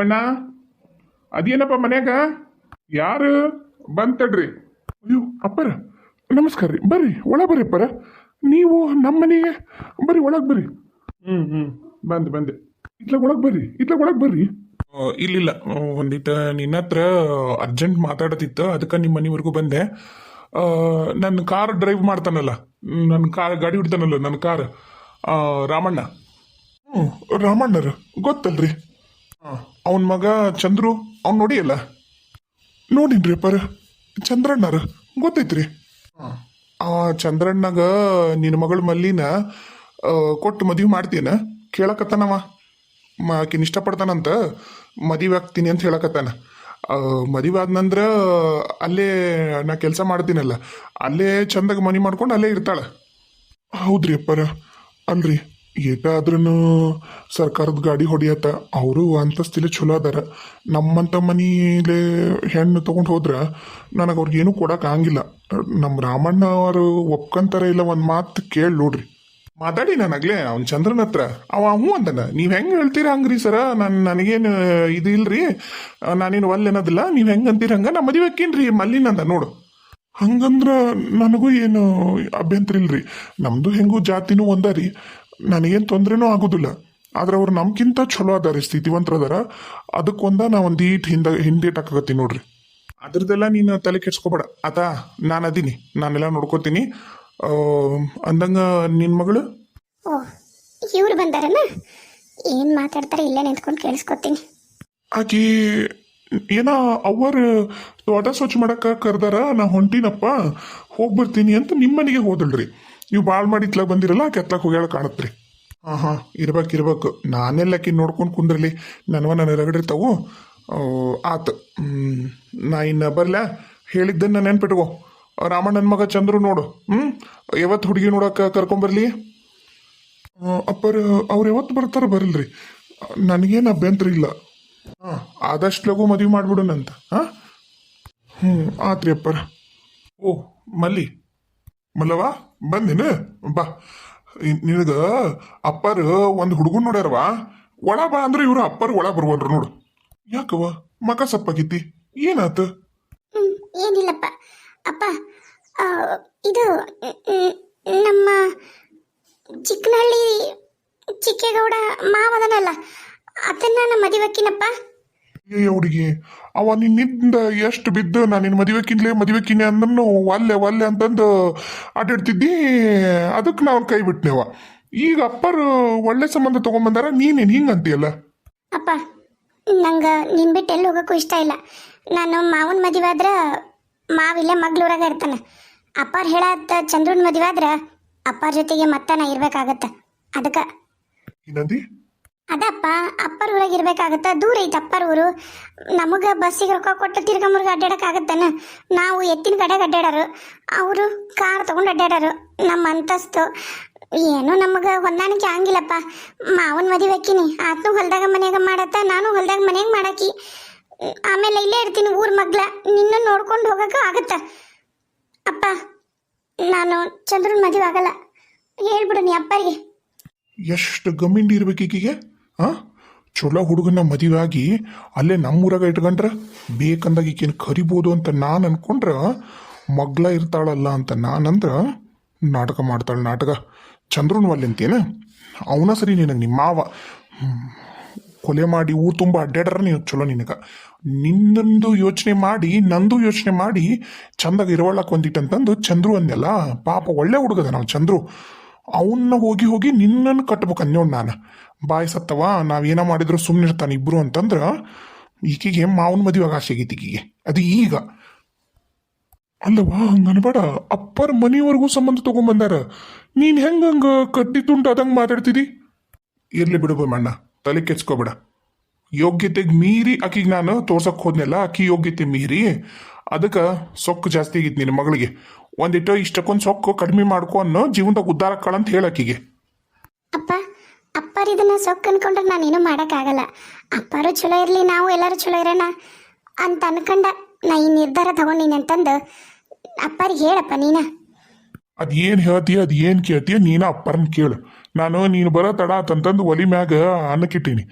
ಭೀಮಣ್ಣ ಅದೇನಪ್ಪ ಮನ್ಯಾಗ? ಯಾರು? ಬಂತಡ್ರಿ. ಅಯ್ಯೋ, ಅಪ್ಪರ ನಮಸ್ಕಾರ ರೀ ಬರ್ರಿ ಒಳ ಬರ್ರಿ ಅಪ್ಪರ. ನೀವು ನಮ್ಮ ಮನೆಗೆ ಬರ್ರಿ, ಒಳಗೆ ಬರ್ರಿ. ಹ್ಞೂ ಹ್ಞೂ ಬಂದೆ ಬಂದೆ. ಇತ್ಲಾಗ ಒಳಗೆ ಬರ್ರಿ ಇತ್ಲಾಗ ಒಳಗೆ ಬರ್ರಿ. ಇಲ್ಲಿಲ್ಲ. ಒಂದಿಟ್ಟು ನಿನ್ನ ಹತ್ರ ಅರ್ಜೆಂಟ್ ಮಾತಾಡತಿತ್ತು. ಅದಕ್ಕೆ ನಿಮ್ಮ ಮನೆವರೆಗೂ ಬಂದೆ. ನನ್ನ ಕಾರ್ ಡ್ರೈವ್ ಮಾಡ್ತಾನಲ್ಲ. ನನ್ನ ಕಾರ್ ಗಾಡಿ ಹಿಡ್ತಾನಲ್ಲ ನನ್ನ ಕಾರ್. ರಾಮಣ್ಣ. ಹ್ಞೂ ರಾಮಣ್ಣರು. ಗೊತ್ತಲ್ರಿ. ಅವನ ಮಗ ಚಂದ್ರು ಅವ್ನು ನೋಡಿಯಲ್ಲ ನೋಡಿನ್ರಿ ಪರ ಚಂದ್ರಣ್ಣರ. ಗೊತ್ತೈತ್ರಿ. ಆ ಚಂದ್ರಣ್ಣಗ ನಿನ್ನ ಮಗಳ ಮಲ್ಲಿನ ಕೊಟ್ಟು ಮದುವೆ ಮಾಡ್ತೀನ ಕೇಳಕತ್ತಾನವ. ಮ, ಆಕಿನ ಇಷ್ಟಪಡ್ತಾನಂತ ಮದುವೆ ಆಗ್ತೀನಿ ಅಂತ ಹೇಳಕತ್ತಾನ. ಮದುವೆ ಆದ್ನಂದ್ರ ಅಲ್ಲೇ ನಾ ಕೆಲಸ ಮಾಡ್ತೀನಲ್ಲ, ಅಲ್ಲೇ ಚಂದಾಗ ಮನಿ ಮಾಡ್ಕೊಂಡು ಅಲ್ಲೇ ಇರ್ತಾಳೆ. ಹೌದ್ರಿ ಅಪ್ಪರ. ಅಲ್ರಿ. ಏಟಾದ್ರೂ ಸರ್ಕಾರದ ಗಾಡಿ ಹೊಡಿಯತ್ತ, ಅವರು ಅಂತಸ್ತಿಲೆ ಚಲೋ ಅದಾರ. ನಮ್ಮಂಥ ಮನೀಲೆ ಹೆಣ್ಣು ತೊಗೊಂಡು ಹೋದ್ರೆ ನನಗೆ ಅವ್ರಿಗೇನು ಕೊಡಕ್ ಆಗಂಗಿಲ್ಲ. ನಮ್ಮ ರಾಮಣ್ಣ ಅವರು ಒಪ್ಕೊಂತಾರ ಇಲ್ಲ ಒಂದು ಮಾತು ಕೇಳಿ ನೋಡ್ರಿ. ಮಾತಾಡಿ ನಾನಾಗ್ಲೇ ಅವ್ನ ಚಂದ್ರನ ಹತ್ರ. ಅವ ಹ್ಞೂ ಅಂದನ, ನೀವು ಹೆಂಗೆ ಹೇಳ್ತೀರ ಹಂಗ್ರಿ ಸರ? ನಾನು ನನಗೇನು ಇದು ಇಲ್ರಿ. ನಾನೇನು ಒಲ್ಲೆ ಅನ್ನೋದಿಲ್ಲ, ನೀವು ಹೆಂಗೆ ಅಂತೀರ ಹಂಗೆ ನಮ್ಮ ಮದುವೆ ಹಾಕೀನ್ರಿ ಮಲ್ಲಿನಂದ ನೋಡು. ಹಂಗಂದ್ರ ನನಗೂ ಏನು ಅಭ್ಯಂತರ ಇಲ್ರಿ. ನಮ್ದು ಹೆಂಗೂ ಜಾತಿನೂ ಒಂದ ರೀ. ನನಗೇನು ತೊಂದ್ರೆನೂ ಆಗೋದಿಲ್ಲ. ಆದ್ರೆ ಅವ್ರು ನಮ್ಗಿಂತ ಚಲೋ ಅದಾರ ಸ್ಥಿತಿವಂತರ ಅದಾರ ಅದಕ್ಕೊಂದ ನಾ ಒಂದು ಈಟ್ ಹಿಂದ ಹಿಂದೇಟ್ ಹಾಕತ್ತೀನಿ ನೋಡ್ರಿ. ಅದ್ರದ್ದೆಲ್ಲ ನೀನು ತಲೆ ಕೆಡ್ಸ್ಕೊಬೇಡ. ಆತ ನಾನು ಅದೀನಿ. ನಾನೆಲ್ಲ ನೋಡ್ಕೋತೀನಿ. ಅಂದಂಗ ನಿನ್ನ ಮಗಳು? ಇವ್ರು ಬಂದಾರನ? ಏನು ಮಾತಾಡ್ತಾರೆ ಇಲ್ಲೇ ನಿಂತ್ಕೊಂಡು ಕೇಳಿಸ್ಕೊತೀನಿ. ಆಕಿ ಏನ ಅವರ್ ತೋಟ ಸ್ವಚ್ಛ ಮಾಡಕ್ಕ ಕರ್ದಾರ? ನಾ ಹೊಂಟಿನಪ್ಪ. ಹೋಗಿ ಬರ್ತೀನಿ ಅಂತ ನಿಮ್ಮ ಮನೆಗೆ ಹೋದಳ್ರಿ ನೀವು ಭಾಳ ಮಾಡಿ ಇತ್ಲಾಗ ಬಂದಿರಲ್ಲ ಕೆತ್ಲಾಗ ಹೋಗ್ಯಾಳ ಕಾಣತ್ರಿ. ಹಾಂ ಹಾಂ ಇರ್ಬೇಕು. ಇರ್ಬೇಕು ನಾನೆಲ್ಲಕ್ಕಿ ನೋಡ್ಕೊಂಡು ಕುಂದ್ರಲಿ. ನನವ ನನ್ನ ರಗಡಿರ್ತಾವು ಆತು. ನಾ ಇನ್ನು ಬರ್ಲ. ಹೇಳಿದ್ದನ್ನ ನೆನ್ಪಿಟ್ಕೋ. ರಾಮಣ್ಣನ ಮಗ ಚಂದ್ರು ನೋಡು. ಹ್ಞೂ ಯಾವತ್ತು ಹುಡುಗಿ ನೋಡಕ್ಕೆ ಕರ್ಕೊಂಬರ್ಲಿ? ಅಪ್ಪರ, ಅವ್ರು ಯಾವತ್ತು ಬರ್ತಾರ ಬರಲ್ರಿ. ನನಗೇನು ಅಭ್ಯಂತರ ಇಲ್ಲ. ಹಾಂ ಆದಷ್ಟು ಲಘು ಮದುವೆ ಮಾಡಿಬಿಡೋಣಂತ. ಹಾಂ ಹ್ಞೂ ಆತ್ರಿ ಅಪ್ಪರ. ಓ, ಮಲ್ಲಿ. ಮಲ್ಲವ ಬಂದಿನ? ಬಾ. ನಿನಗ ಅಪ್ಪಾರ ಒಂದು ಹುಡುಗನ್ ನೋಡ್ಯಾರವ? ಒಳ ಬಾ ಅಂದ್ರೆ ಇವ್ರ ಅಪ್ಪರು ಒಳ ಬರ್ವಲ್ರು ನೋಡು. ಯಾಕವ ಮಕ ಸಪ್ಪಾಗಿತ್ತಿ. ಏನಾತ? ಏನಿಲ್ಲಪ್ಪ. ಅಪ್ಪ ಇದು ನಮ್ಮ ಚಿಕ್ಕನಹಳ್ಳಿ ಚಿಕ್ಕೇಗೌಡ ಮಾವದನಲ್ಲ ಅದನ್ನ ನಮ್ಮ ಮದಿವಕ್ಕಿನಪ್ಪ ಏ ಹುಡುಗಿ ಅವ ನಿನ್ನಿಂದ ಎಷ್ಟು ಬಿದ್ದು ನಾನು ನಿನ್ನ ಮದುವೆಕಿನ್ಲೆ ಮದುವೆಕ್ಕಿನಿ ಅಂದನು ಒಲ್ಲೆ ಒಲ್ಲೆ ಅಂತಂದು ಆಟಾಡ್ತಿದ್ದಿ ಅದಕ್ಕೆ ನಾವು ಕೈ ಬಿಟ್ನೇವ. ಈಗ ಅಪ್ಪರು ಒಳ್ಳೆ ಸಂಬಂಧ ತಗೊಂಬಂದಾರ ನೀನೇನು ಹಿಂಗೆ ಅಂತೀಯಲ್ಲ? ಅಪ್ಪ ನಂಗೆ ನಿನ್ ಬಿಟ್ಟು ಎಲ್ಲಿ ಹೋಗಕ್ಕೂ ಇಷ್ಟ ಇಲ್ಲ. ನಾನು ಮಾವನ ಮದುವೆ ಆದ್ರೆ ಮಾವಿಲ್ಲೇ ಮಗ್ಳೂರಾಗ ಇರ್ತಾನೆ. ಅಪ್ಪಾರ್ ಹೇಳತ್ತ ಚಂದ್ರನ್ ಮದುವೆ ಆದ್ರೆ ಅಪ್ಪಾರ ಜೊತೆಗೆ ಮತ್ತೆ ನಾ ಇರ್ಬೇಕಾಗತ್ತೆ. ಅದಕ್ಕೆ ಏನಂದಿ? ಅದಪ್ಪ, ಅಪ್ಪರ ಊರಾಗ ಇರ್ಬೇಕಾಗತ್ತ? ದೂರ ಐತೆ ಅಪ್ಪರ ಊರು. ನಮಗೆ ಬಸ್ಸಿಗೆ ರೊಕ್ಕ ಕೊಟ್ಟು ತಿರ್ಗಮುರ್ಗ ಅಡ್ಡಾಡಕ್ಕಾಗತ್ತನ ನಾವು ಎತ್ತಿನ ಕಡೆಗೆ ಅಡ್ಡಾಡೋರು ಅವರು ಕಾರ್ ತಗೊಂಡು ಅಡ್ಡಾಡೋರು ನಮ್ಮ ಅಂತಸ್ತು. ಏನು ನಮಗೆ ಹೊಂದಾಣಿಕೆ ಆಗಿಲ್ಲಪ್ಪ. ಮಾವನ ಮದುವೆ ಹಾಕಿನಿ ಆತನು ಹೊಲ್ದಾಗ ಮನ್ಯಾಗ ಮಾಡತ್ತ, ನಾನು ಹೊಲ್ದಾಗ ಮನ್ಯಾಗ ಮಾಡಾಕಿ. ಆಮೇಲೆ ಇಲ್ಲೇ ಇರ್ತೀನಿ ಊರ ಮಗ್ಲ. ನಿನ್ನ ನೋಡ್ಕೊಂಡು ಹೋಗಕ್ಕೆ ಆಗತ್ತ. ಅಪ್ಪ, ನಾನು ಚಂದ್ರನ ಮದುವೆ ಆಗಲ್ಲ. ಹೇಳ್ಬಿಡು ನೀ ಅಪ್ಪರಿಗೆ. ಎಷ್ಟು ಗಮ್ಮಿಂಡಿ ಇರ್ಬೇಕು ಈಕಿಗೆ? ಆ ಚಲೋ ಹುಡುಗನ ಮದುವೆ ಆಗಿ ಅಲ್ಲೇ ನಮ್ಮೂರಾಗ ಇಟ್ಕೊಂಡ್ರ? ಬೇಕಂದಾಗ ಈಕೇನು ಕರಿಬೋದು ಅಂತ ನಾನು ಅನ್ಕೊಂಡ್ರ ಮಗ್ಲ ಇರ್ತಾಳಲ್ಲ ಅಂತ ನಾನಂದ್ರ ನಾಟಕ ಮಾಡ್ತಾಳೆ ನಾಟಕ. ಚಂದ್ರನ ಅಂತೀನ ಅವನ ಸರಿ ನಿನಗೆ ನಿಮ್ಮ ಮಾವ ಕೊಲೆ ಮಾಡಿ ಊರು ತುಂಬ ಅಡ್ಡಾಡ್ರ ನೀವು ಚಲೋ ನಿನಗೆ. ನಿನ್ನಂದು ಯೋಚನೆ ಮಾಡಿ, ನಂದು ಯೋಚನೆ ಮಾಡಿ ಚಂದಾಗ ಇರೋಳಕ್ಕೆ ಒಂದಿಟ್ಟಂತಂದು ಚಂದ್ರು ಅಂದೆಲ್ಲ ಪಾಪ ಒಳ್ಳೆ ಹುಡುಗದ ನಾವು ಚಂದ್ರು. ಅವನ್ನ ಹೋಗಿ ಹೋಗಿ ನಿನ್ನನ್ನು ಕಟ್ಬೇಕು ಅನ್ಯೋ ನಾನು. ಬಾಯ್ ಸತ್ತವ ನಾವೇನೋ ಮಾಡಿದ್ರು ಸುಮ್ಮನೆ ಇರ್ತಾನೆ ಇಬ್ರು ಅಂತಂದ್ರೆ ಈಕಿಗೆ ಮಾವನ ಮದುವೆ ಆಸೆ ಆಗೈತಿ ಈಕಿಗೆ. ಅದು ಈಗ. ಅಲ್ಲವಾ ಅನ್ಬೇಡ ಅಪ್ಪರ ಮನೆಯವರೆಗೂ ಸಂಬಂಧ ತಗೊಂಬಂದಾರ. ನೀನ್ ಹೆಂಗ ಹಂಗ ಕಟ್ಟಿ ಅದಂಗ ಮಾತಾಡ್ತಿದಿ? ಇರ್ಲಿ ಬಿಡು ಮಣ್ಣ ತಲೆ ಕೆಚ್ಕೋಬೇಡ ಯೋಗ್ಯತೆಗೆ ಮೀರಿ ಆಕಿಗೆ ನಾನು ತೋರ್ಸಕ್ಕೆ ಹೋದ್ನಲ್ಲ ಆಕಿ ಯೋಗ್ಯತೆ ಮೀರಿ. ಅದಕ್ಕೆ ಸೊಕ್ಕು ಜಾಸ್ತಿ ಆಗಿತ್ತು ನಿನ್ನ ಮಗಳಿಗೆ. ಒಂದಿಟ್ಟು ಇಷ್ಟಕ್ಕೊಂದು ಸೊಕ್ಕು ಕಡಿಮೆ ಮಾಡ್ಕೊ ಅನ್ನೋ ಜೀವನದಾಗ ಉದ್ಧಾರ ಅಂತ ಹೇಳಾಕಿಗೆ ಅಪ್ಪ ಅಪ್ಪರ್ ಇದನ್ನ ಸೊಕ್ಕು ಅನ್ಕೊಂಡ್ರೆ ನಾನೇನು ಮಾಡೋಕ್ಕಾಗಲ್ಲ ಅಪ್ಪರು ಚಲೋ ಇರಲಿ ನಾವು ಎಲ್ಲರೂ ಚಲೋ ಇರೋಣ ಅಂತ ಅನ್ಕಂಡ ನಾ ಈ ನಿರ್ಧಾರ ತಗೊಂಡಿನಿ ಅಂತಂದು ಅಪ್ಪರಿಗೆ ಹೇಳಪ್ಪ ನೀನ. ಅದೇನು ಹೇಳ್ತೀಯ ಅದೇನು ಕೇಳ್ತೀಯ ನೀನ ಅಪ್ಪರನ್ನ ಕೇಳು. ನಾನು ನೀನು ಬರೋ ತಡ ಅಂತಂದು ಒಲಿ ಮ್ಯಾಗ ಅನ್ನಕ್ಕಿಟ್ಟೀನಿ.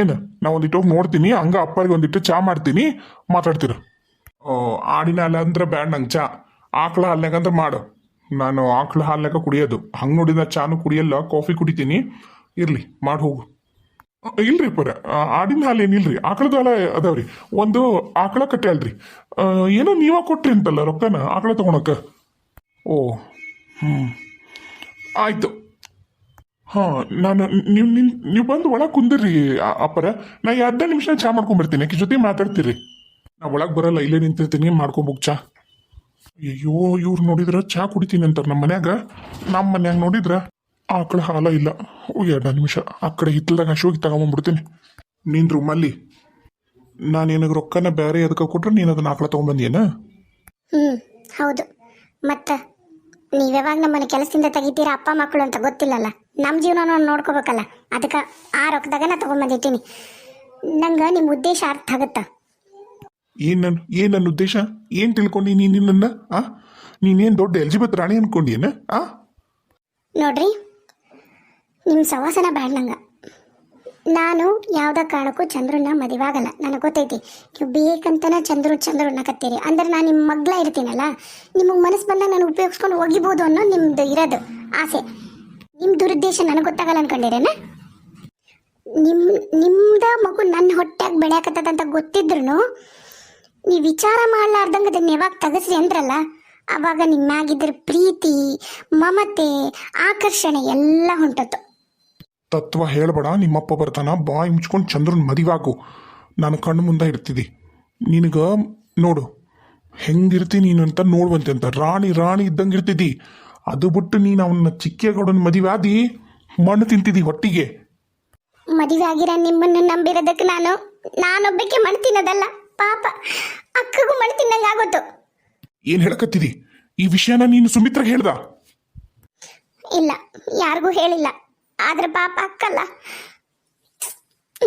ಏನು ನಾ ಒಂದಿಟ್ಟು ಹೋಗಿ ನೋಡ್ತೀನಿ, ಹಂಗ ಅಪ್ಪರಿಗೆ ಒಂದಿಟ್ಟು ಚಾ ಮಾಡ್ತೀನಿ, ಮಾತಾಡ್ತೀರ? ಆಡಿನ ಹಾಲು ಅಂದ್ರೆ ಬ್ಯಾಡ್ ನಂಗೆ ಚಾ. ಆಕಳ ಹಾಲ್ನಾಗ ಅಂದ್ರೆ ಮಾಡು. ನಾನು ಆಕಳ ಹಾಲ್ನಾಗ ಕುಡಿಯೋದು. ಹಂಗೆ ನೋಡಿದ ಚಾನು ಕುಡಿಯಲ್ಲ, ಕಾಫಿ ಕುಡಿತೀನಿ. ಇರಲಿ, ಮಾಡಿ ಹೋಗು. ಇಲ್ರಿ ಪರ. ಆಡಿನ ಹಾಲು ಏನಿಲ್ರಿ ಆಕಳದ ಹಾಲ ಅದಾವ್ರಿ. ಒಂದು ಆಕಳ ಕಟ್ಟೆ ಅಲ್ರಿ. ಏನೋ ನೀವ ಕೊಟ್ರಿ ಅಂತಲ್ಲ ರೊಕ್ಕನ, ಆಕಳ ತಗೊಳಕ ಓ ಹ್ಞೂ ಆಯ್ತು. ಹಾಂ, ನಾನು, ನೀವು ನಿನ್ ನೀವು ಬಂದು ಒಳಗೆ ಕುಂದಿರ್ರಿ ಅಪ್ಪರ. ನಾ ಅರ್ಧ ನಿಮಿಷ ಚಾ ಮಾಡ್ಕೊಂಬರ್ತೀನಿ ಆಕೆ ಜೊತೆ ಮಾತಾಡ್ತೀರಿ. ನಾ ಒಳಗೆ ಬರಲ್ಲ, ಇಲ್ಲೇ ನಿಂತಿರ್ತೀನಿ, ಮಾಡ್ಕೊಂಬುಕ್ ಚಾ. ಅಯ್ಯೋ, ಇವ್ರು ನೋಡಿದ್ರ ಚಾ ಕುಡಿತೀನಿ ಅಂತಾರೆ ನಮ್ಮ ಮನ್ಯಾಗ. ನಮ್ಮ ಮನ್ಯಾಗ ನೋಡಿದ್ರ ಆಕಳ ಹಾಲ ಇಲ್ಲ. ಎರಡು ನಿಮಿಷ. ಆ ಕಡೆ ಹಿತ್ತಲ್ದಾಗ ಹಶುವಾಗಿ ತಗೊಂಬಂದ್ಬಿಡ್ತೀನಿ. ನಿನ್ ರೂಮಲ್ಲಿ ನಾನು ನಿನಗೆ ರೊಕ್ಕನ ಬೇರೆ ಎದಕ್ಕೆ ಕೊಟ್ರೆ ನೀನು ಅದನ್ನ ಆಕಳ ತೊಗೊಂಬಂದಿಯೇನ? ಹ್ಞೂ ಹೌದು. ಮತ್ತೆ, ನೀವು ಯಾವಾಗ ನಮ್ಮನೆ ಕೆಲಸದಿಂದ ತೆಗಿತೀರಾ ಅಪ್ಪ ಮಕ್ಕಳು ಅಂತ ಗೊತ್ತಿಲ್ಲಲ್ಲ? ನಮ್ಮ ಜೀವನ ನೋಡ್ಕೋಬೇಕಲ್ಲ. ಅದಕ್ಕೆ ಆ ರೊಕ್ಕದಾಗ ನಾ ತೊಗೊಂಬಂದಿಟ್ಟಿನಿ. ನಂಗೆ ನಿಮ್ಮ ಉದ್ದೇಶ ಅರ್ಥ ಆಗುತ್ತಾ? ಏನ್ ನನ್ ಏನ್ ನನ್ನ ಉದ್ದೇಶ? ಏನ್ ತಿಳ್ಕೊಂಡಿ ನೀನ್ ನಿನ್ನ ಆ? ನೀನೇನ್ ದೊಡ್ಡ ಎಲಿಜಬೆತ್ ರಾಣಿ ಅನ್ಕೊಂಡಿಯೇನ? ಆ? ನೋಡ್ರಿ ನಿಮ್ಮ ಸವಾಸನ ಬ್ಯಾಡ ನಂಗೆ. ನಾನು ಯಾವುದೇ ಕಾರಣಕ್ಕೂ ಚಂದ್ರನ್ನ ಮದುವಾಗಲ್ಲ. ನನಗೆ ಗೊತ್ತೈತಿ ನೀವು ಬೇಕಂತನ ಚಂದ್ರು ಚಂದ್ರು ಅನ್ನಕತ್ತೀರಿ ಅಂದ್ರೆ ನಾನು ನಿಮ್ಮ ಮಗ್ಲ ಇರ್ತೀನಲ್ಲ ನಿಮಗೆ ಮನಸ್ಸು ಬಂದಾಗ ನಾನು ಉಪಯೋಗಿಸ್ಕೊಂಡು ಹೋಗಿಬೋದು ಅನ್ನೋ ನಿಮ್ದು ಇರೋದು ಆಸೆ. ನಿಮ್ಮ ದುರುದ್ದೇಶ ನನಗೆ ಗೊತ್ತಾಗಲ್ಲ ಅನ್ಕೊಂಡಿರೇನ? ನಿಮ್, ನಿಮ್ದ ಮಗು ನನ್ನ ಹೊಟ್ಟೆಗೆ ಬೆಳೆಯಕತ್ತದಂತ ಗೊತ್ತಿದ್ರು ನೀವು ವಿಚಾರ ಮಾಡಲಾರ್ದಂಗೆ ಅದನ್ನು ಯಾವಾಗ ತಗಸ್ರಿ ಅಂದ್ರಲ್ಲ, ಅವಾಗ ನಿಮ್ಮಾಗಿದ್ರ ಪ್ರೀತಿ, ಮಮತೆ, ಆಕರ್ಷಣೆ ಎಲ್ಲ ಹೊಂಟತ್ತು. ತತ್ವ ಹೇಳಬೇಡ, ನಿಮ್ಮಪ್ಪ ಬರ್ತಾನ ಬಾಯಿ ಮುಚ್ಕೊಂಡು ಚಂದ್ರನ್ ಮದಿವಾಗು. ನಾನು ಕಣ್ಣು ಮುಂದೆ ಇರ್ತಿದ್ದಿ ನಿನಗೆ, ನೋಡು, ಹೆಂಗಿರ್ತಿ ನೀನು ಅಂತ ನೋಡುವಂತೆ ಅಂತ, ರಾಣಿ ರಾಣಿ ಇದ್ದಂಗೆ ಇರ್ತಿದ್ದಿ ಅದು ಬಿಟ್ಟು ನೀನು ಅವನ್ನ ಚಿಕ್ಕೇಗೌಡನ ಮದಿವಾದಿ? ಮಣ್ಣು ತಿಂತಿದಿ ಹೊಟ್ಟಿಗೆ. ಮದುವೆ ಆಗಿರ ನಿಮ್ಮನ್ನು ನಂಬಿರೋದಕ್ಕೆ ನಾನು ನಾನೊಬ್ಬಕ್ಕೆ ಮಣ್ಣು ತಿನ್ನೋದಲ್ಲ ಪಾಪ ಅಕ್ಕಗೂ ಮಣ್ಣು ತಿನ್ನಂಗೆ ಆಗೋತು ಏನ್ ಹೇಳಕತ್ತಿದಿ? ಈ ವಿಷಯನ ನೀನು ಸುಮಿತ್ರ ಹೇಳ್ದ? ಇಲ್ಲ ಯಾರಿಗೂ ಹೇಳಿಲ್ಲ. ಆದ್ರೆ ಪಾಪ ಅಕ್ಕಲ್ಲ.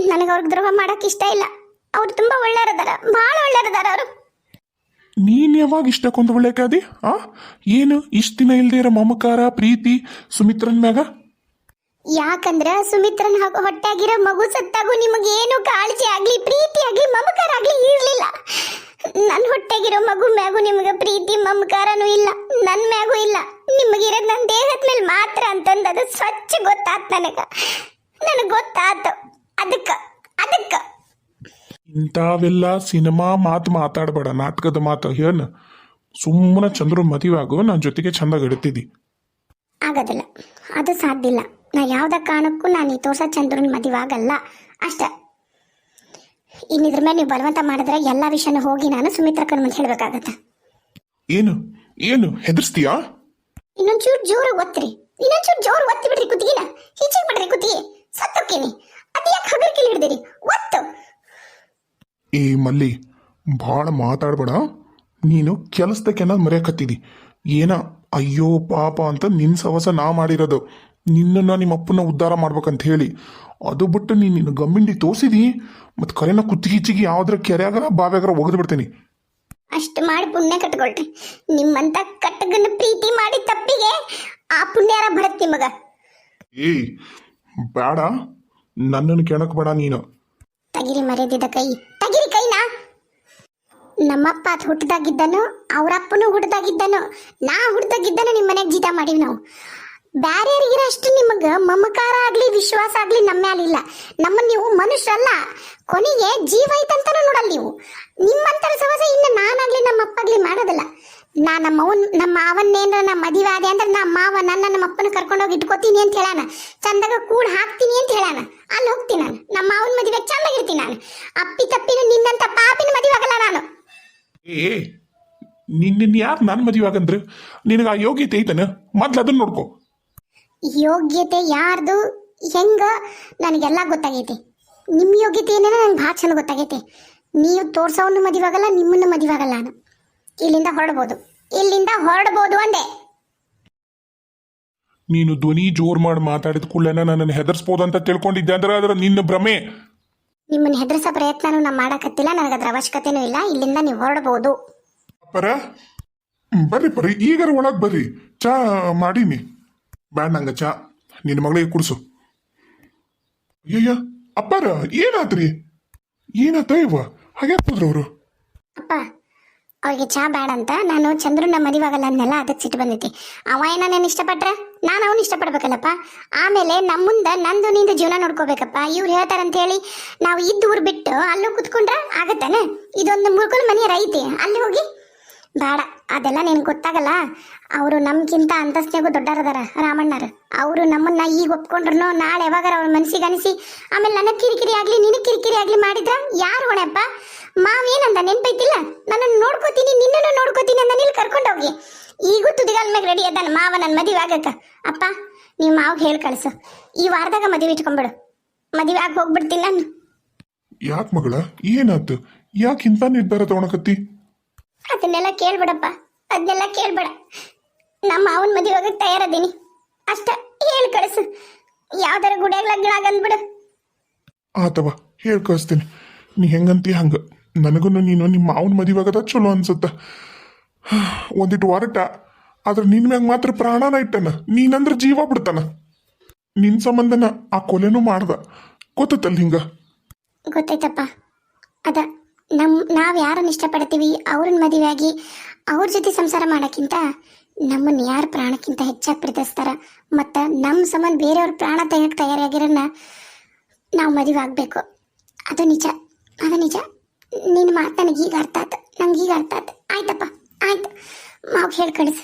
ನನಗೆ ಅವ್ರಿಗೆ ದ್ರೋಹ ಮಾಡಕ್ ಇಷ್ಟ ಇಲ್ಲ. ಅವ್ರು ತುಂಬಾ ಒಳ್ಳೆಯರದಾರ ಭಾಳ ಒಳ್ಳೆಯರದಾರ ಅವರು. ನೀನ್ ಯಾವಾಗ ಇಷ್ಟಕ್ಕೊಂದು ಒಳ್ಳೆಕಾದಿ ಆ? ಏನು? ಇಷ್ಟ ದಿನ ಇಲ್ದೇ ಇರೋ ಮಮಕಾರ, ಪ್ರೀತಿ, ಸುಮಿತ್ರನ್ ಮ್ಯಾಗ? ಯಾಕಂದ್ರ ಸುಮಿತ್ರನ್ ಹಾಗೂ ಹೊಟ್ಟೆಗಿರೋ ಮಗು ಸತ್ತಾಗೂ ನಿಮಗೇನು ಕಾಳಜಿ ಆಗ್ಲಿ, ಪ್ರೀತಿ ಆಗ್ಲಿ, ಮಮಕಾರ ಆಗ್ಲಿ ಇರ್ಲಿಲ್ಲ. ನನ್ನ ಹೊಟ್ಟೆಗಿರೋ ಮಗು ಮ್ಯಾಗು ನಿಮ್ಗೆ ಪ್ರೀತಿ, ಮಮಕಾರನೂ ಇಲ್ಲ. ನನ್ನ ಮ್ಯಾಗೂ ಇಲ್ಲ. ನಿಮಗಿರೋದು ನನ್ನ ದೇಹದ ಮೇಲೆ ಮಾತ್ರ ಅಂತಂದು ಅದು ಸ್ವಚ್ಛ ಗೊತ್ತಾತ್ ನನಗ. ನನಗೆ ಗೊತ್ತಾತು. ಅದಕ್ಕ ಅದಕ್ಕ. ಇಂಥವೆಲ್ಲ ಸಿನಿಮಾ ಮಾತು ಮಾತಾಡಬೇಡ ನಾಟಕದ ಮಾತು. ಏನು? ಸುಮ್ಮನೆ ಚಂದ್ರ ಮದುವೆಯಾಗು ನನ್ನ ಜೊತೆಗೆ ಚಂದ ಇಡ್ತಿದ್ದಿ. ಆಗೋದಿಲ್ಲ. ಅದು ಸಾಧ್ಯ ಇಲ್ಲ. ನಾ ಯಾವ್ದ ಕಾರಣಕ್ಕೂ ನಾನು ಈ ತೋರ್ಸ ಚಂದ್ರನ್ ಮದುವಾಗಲ್ಲ ಅಷ್ಟ. ಇನ್ನಿದ್ರ ಮೇಲೆ ನೀವು ಬಲವಂತ ಮಾಡಿದ್ರೆ ಎಲ್ಲ ವಿಷಯನೂ ಹೋಗಿ ನಾನು ಸುಮಿತ್ರ ಮುಂದೆ ಹೇಳ್ಬೇಕಾಗತ್ತೆ. ಏನು? ಏನು? ಹೆದರ್ಸ್ತೀಯಾ? ಇನ್ನೊಂಚೂರು ಜೋರು ಒತ್ತಿರಿ. ಇನ್ನೊಂಚೂರು ಜೋರು ಒತ್ತಿ ಬಿಡ್ರಿ ಕುತ್ತಿಗೆನ. ಈಚೆಗೆ ಬಿಡ್ರಿ ಕುತ್ತಿಗೆ. ಸತ್ತೋಕೇನಿ ಅದು ಯಾಕೆ ಹಗರ್ಕಿಲ್ ಹಿಡ್ದಿರಿ? ಒತ್ತು. ಏ ಮಲ್ಲಿ ಭಾಳ ಮಾತಾಡಬೇಡ. ನೀನು ಕೆಲಸದಕ್ಕೆನ ಮರೆಯಕತ್ತಿದಿ. ಏನ ಅಯ್ಯೋ ಪಾಪ ಅಂತ ನಿನ್ನ ಸವಸ ನಾ ಮಾಡಿರೋದು. ನಿನ್ನನ್ನು ನಿಮ್ಮ ಅಪ್ಪನ ಉದ್ಧಾರ ಮಾಡ್ಬೇಕಂತ ಹೇಳಿ. ಅದು ಬಿಟ್ಟು ನೀನು ನಿನ್ನ ಗಮ್ಮಿಂಡಿ ತೋರಿಸಿದಿ? ಮತ್ತು ಕರೆನ ಕುತ್ತಿಗಿಚ್ಚಿಗೆ ಯಾವ್ದ್ರ ಕೆರೆಯಾಗರ ಬಾವ್ಯಾಗರ ಒಗೆದು ಬಿಡ್ತೀನಿ. ಅಷ್ಟು ಮಾಡಿ ಪುಣ್ಯ ಕಟ್ಕೊಳ್ರಿ. ನಿಮ್ಮಂತ ಕಟ್ಟಗನ್ನ ಪ್ರೀತಿ ಮಾಡಿ ತಪ್ಪಿಗೆ ಆ ಪುಣ್ಯಾರ ಬರತ್ ನಿಮಗ? ಏಯ್ ಬೇಡ ನನ್ನನ್ನು ಕೇಳಕ್ ಬೇಡ ನೀನು. ತಗಿರಿ ಮರೆದಿದ್ದ ಕೈ. ತಗಿರಿ ಕೈನಾ? ನಮ್ಮಪ್ಪ ಅದು ಹುಟ್ಟದಾಗಿದ್ದನು ಅವರಪ್ಪನು ಹುಟ್ಟದಾಗಿದ್ದನು ನಾ ಹುಟ್ಟದಾಗಿದ್ದನು ನಿಮ್ಮ ಮನೆಗೆ ಜೀತ ಮಾಡೀವಿ ನಾವು. ಬ್ಯಾರ್ಯಾರಿಗಿರಷ್ಟು ನಿಮಗೆ ಮಮಕಾರ ಆಗಲಿ, ವಿಶ್ವಾಸ ಆಗಲಿ ನಮ್ಮ ಮ್ಯಾಲಿಲ್ಲ ನಮ್ಮನ್ನ ನೀವು ಮನುಷ್ಯರಲ್ಲ, ಕೊನೆಗೆ ಜೀವ ಐತಂತನೂ ನೋಡಲ್ಲ ನೀವು. ನಿಮ್ಮಂತರ ಸಮಸ್ಯೆ ಇನ್ನು ನಾನಾಗ್ಲಿ ನಮ್ಮ ಅಪ್ಪಾಗ್ಲಿ ಮಾಡೋದಿಲ್ಲ. ನಾ ನಮ್ಮ ನಮ್ಮ ಮಾವನ್ನೇನ್ರ ನಾ ಮದುವೆ ಆದೆ ಅಂದ್ರೆ ನಮ್ಮ ಮಾವ ನನ್ನ ನಮ್ಮ ಅಪ್ಪನ ಕರ್ಕೊಂಡೋಗಿ ಇಟ್ಕೋತೀನಿ ಅಂತ ಹೇಳಾನ. ಚಂದಾಗ ಕೂಡ ಹಾಕ್ತೀನಿ ಅಂತ ಹೇಳಾನ. ಅಲ್ಲಿ ಹೋಗ್ತೀನಿ ನಾನು. ನಮ್ಮ ಮಾವನ ಮದುವೆ ಚಂದಾಗಿರ್ತೀನಿ ನಾನು. ಅಪ್ಪಿ ತಪ್ಪಿನ ನಿನ್ನಂತ ಪಾಪಿನ ಮದುವೆ ಆಗಲ್ಲ ನಾನು. ಏ ನಿನ್ನ ಯಾರು ನನ್ನ ಮದುವೆ ಆಗಂದ್ರೆ? ನಿನಗೆ ಆ ಯೋಗ್ಯತೆ ಐತನ? ಮೊದ್ಲು ಅದನ್ನ ನೋಡ್ಕೋ. ಯೋಗ್ಯತೆ ಯಾರ್ದು? ಹೆಂಗ? ನನಗೆಲ್ಲ ಗೊತ್ತಾಗೈತಿ. ನಿಮ್ಮ ಯೋಗ್ಯತೆ ಏನೇನೋ ನನಗೆ ಭಾಳ ಚಂದ ಗೊತ್ತಾಗೈತಿ. ನೀವು ತೋರ್ಸೋನು ಮದುವೆ ಆಗಲ್ಲ ನಿಮ್ಮನ್ನು ಮದುವೆ ಆಗಲ್ಲ ನಾನು. ಇಲ್ಲಿಂದ ಹೊರಡ್ಬೋದು. ಇಲ್ಲಿಂದ ಹೊರಡ್ಬೋದು ಅಂದೆ. ನೀನು ಧ್ವನಿ ಜೋರ್ ಮಾಡಿ ಮಾತಾಡಿದ ಕೂಡಲೇ ನನ್ನನ್ನು ಹೆದರ್ಸ್ಬೋದು ಅಂತ ತಿಳ್ಕೊಂಡಿದ್ದೆ ಅಂದ್ರೆ ಅದರ ನಿನ್ನ ಭ್ರಮೆ. ನಿಮ್ಮನ್ನು ಹೆದರ್ಸೋ ಪ್ರಯತ್ನನೂ ನಾನು ಮಾಡಕತ್ತಿಲ್ಲ. ನನಗೆ ಅದ್ರ ಅವಶ್ಯಕತೆನೂ ಇಲ್ಲ. ಇಲ್ಲಿಂದ ನೀವು ಹೊರಡಬಹುದು ಪರ ಬರ್ರಿ ಬರ್ರಿ. ಈಗಾರ ಒಳಗೆ ಬರ್ರಿ. ಚಾ ಮಾಡೀನಿ. ಬ್ಯಾಡ ನಂಗ ಚಾ. ನಿನ್ನ ಮಗಳಿಗೆ ಕುಡಿಸು. ಅಯ್ಯಯ್ಯ ಅಪ್ಪಾರ ಏನಾದ್ರಿ ಏನಾತ ಇವ? ಹಾಗೆ ಹೋದ್ರು ಅವರು? ಅಪ್ಪ ಅವ್ರಿಗೆ ಚಾ ಬೇಡ ಅಂತ ನಾನು ಚಂದ್ರನ ಮರಿವಾಗಲ್ಲ ಅದಕ್ಕೆ ಸಿಟ್ಟು ಬಂದೈತಿ. ಅವ ಏನ ನಾನು ಇಷ್ಟಪಟ್ರೆ? ನಾನು ಅವ್ನು ಇಷ್ಟಪಡ್ಬೇಕಲ್ಲಪ್ಪ. ಆಮೇಲೆ ನಮ್ಮ ಮುಂದೆ ನಂದು ನಿಂದು ಜೀವನ ನೋಡ್ಕೋಬೇಕಪ್ಪ. ಇವ್ರು ಹೇಳ್ತಾರಂತ ಹೇಳಿ ನಾವು ಇದ್ದು ಊರು ಬಿಟ್ಟು ಅಲ್ಲೂ ಕುತ್ಕೊಂಡ್ರೆ ಆಗತ್ತಾನೆ? ಇದೊಂದು ಮುಳ್ಕೊಲ್ ಮನೆ ಐತಿ ಅಲ್ಲಿ ಹೋಗಿ? ಬೇಡ, ಅದೆಲ್ಲ ನಿನಗೆ ಗೊತ್ತಾಗಲ್ಲ. ಅವರು ನಮ್ಗಿಂತ ಅಂತಸ್ನೇಗೂ ದೊಡ್ಡರದಾರ ರಾಮಣ್ಣರು. ಅವರು ನಮ್ಮನ್ನ ಈಗ ಒಪ್ಕೊಂಡ್ರು ನಾಳೆ ಯಾವಾಗಾರ ಅವ್ರ ಮನ್ಸಿಗೆ ಅನಿಸಿ, ಆಮೇಲೆ ನನಗೆ ಕಿರಿಕಿರಿ ಆಗಲಿ, ನಿನಗೆ ಕಿರಿಕಿರಿ ಆಗಲಿ ಮಾಡಿದ್ರ ಯಾರು ಹೊಣೆಪ್ಪ ಮಾವೇನಂದ ನೆನ್ಪೈತಿಲ್ಲ? ನನ್ನನ್ನು ನೋಡ್ಕೋತೀನಿ, ನಿನ್ನನ್ನು ನೋಡ್ಕೋತೀನಿ ಅಂತ ನೀನು ಕರ್ಕೊಂಡು ಹೋಗಿ. ಈಗೂ ತುದಿಗಾಲ ಮ್ಯಾಗ ರೆಡಿ ಅದಾನ ಮಾವ ನನ್ನ ಮದುವೆ ಆಗಕ್ಕ. ಅಪ್ಪ ನೀವು ಮಾವ್ ಹೇಳಿ ಕಳ್ಸು. ಈ ವಾರದಾಗ ಮದುವೆ ಇಟ್ಕೊಂಬಿಡು. ಮದುವೆ ಆಗಿ ಹೋಗ್ಬಿಡ್ತೀನಿ ನಾನು. ಯಾಕೆ ಮಗಳ? ಏನಾತು? ಯಾಕೆ ಇಂಥ ನಿರ್ಧಾರ ತಗೊಳಕತ್ತಿ? ಅದನ್ನೆಲ್ಲ ಕೇಳ್ಬೇಡಪ್ಪ. ಅದನ್ನೆಲ್ಲ ಕೇಳ್ಬೇಡ. ನಮ್ಮ ಮಾವನ ಮದುವೆ ಹೋಗಕ್ಕೆ ತಯಾರದೀನಿ. ಅಷ್ಟ ಹೇಳಿ ಕಳಿಸು. ಯಾವ್ದಾರ ಗುಡಿಯಾಗ್ಲಾಗ ಅಂದ್ಬಿಡು ಆತವ ಹೇಳ್ ಕಳಿಸ್ತೀನಿ. ನೀ ಹೆಂಗಂತಿ ಹಂಗ? ನನಗೂ ನೀನು ನಿಮ್ಮ ಮಾವನ ಮದಿವಾಗದ ಚಲೋ ಅನ್ಸುತ್ತ. ಒಂದಿಟ್ಟು ಹೊರಟ ಆದ್ರೆ ನಿನ್ ಮ್ಯಾಗ ಮಾತ್ರ ಪ್ರಾಣನ ಇಟ್ಟನ. ನೀನಂದ್ರ ಜೀವ ಬಿಡ್ತಾನ. ನಿನ್ ಸಂಬಂಧನ ಆ ಕೊಲೆನೂ ಮಾಡ್ದ. ಗೊತ್ತಲ್ಲ ಹಿಂಗ? ಗೊತ್ತಾಯ್ತಪ್ಪ. ಅದ, ನಮ್, ನಾವು ಯಾರನ್ನ ಇಷ್ಟಪಡ್ತೀವಿ ಅವ್ರನ್ನ ಮದುವೆಯಾಗಿ ಅವ್ರ ಜೊತೆ ಸಂಸಾರ ಮಾಡೋಕ್ಕಿಂತ ನಮ್ಮನ್ನ ಯಾರ ಪ್ರಾಣಕ್ಕಿಂತ ಹೆಚ್ಚಾಗಿ ಪ್ರೀತಿಸ್ತಾರ, ಮತ್ತು ನಮ್ಮ ಸಂಬಂಧ ಬೇರೆಯವ್ರ ಪ್ರಾಣ ತೆಗಕ್ಕೆ ತಯಾರಾಗಿರೋನ್ನ ನಾವು ಮದುವೆ ಆಗ್ಬೇಕು. ಅದು ನಿಜ. ಅದು ನಿಜ. ನಿನ್ನ ಮಾತು ನನಗೀಗ ಅರ್ಥ ಆಯ್ತು ನಂಗೆ ಈಗ ಅರ್ಥ ಆಯ್ತು ಆಯ್ತಪ್ಪ. ಆಯ್ತು ಮಾವು ಹೇಳಿ ಕಳಿಸು